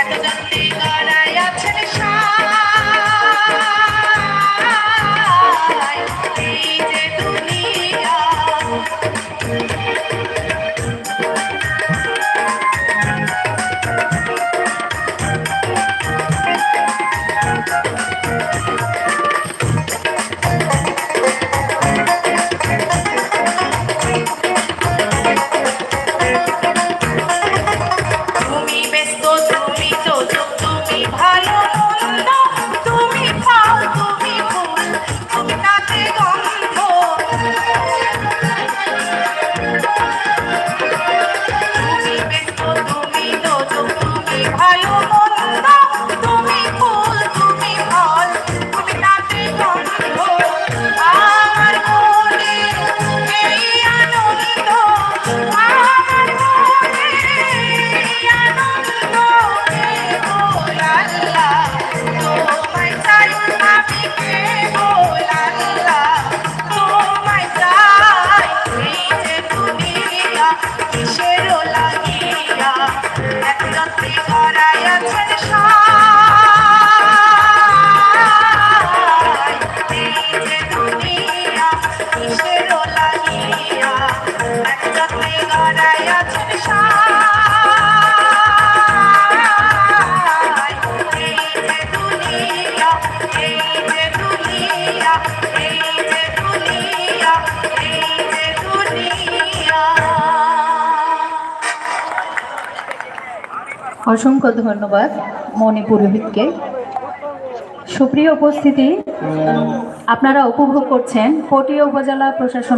এত জন্মে অসংখ্য ধন্যবাদ মনে পুরোহিতকে। সুপ্রিয় উপস্থিতি আপনারা উপভোগ করছেন পটিয়া উপজেলা প্রশাসন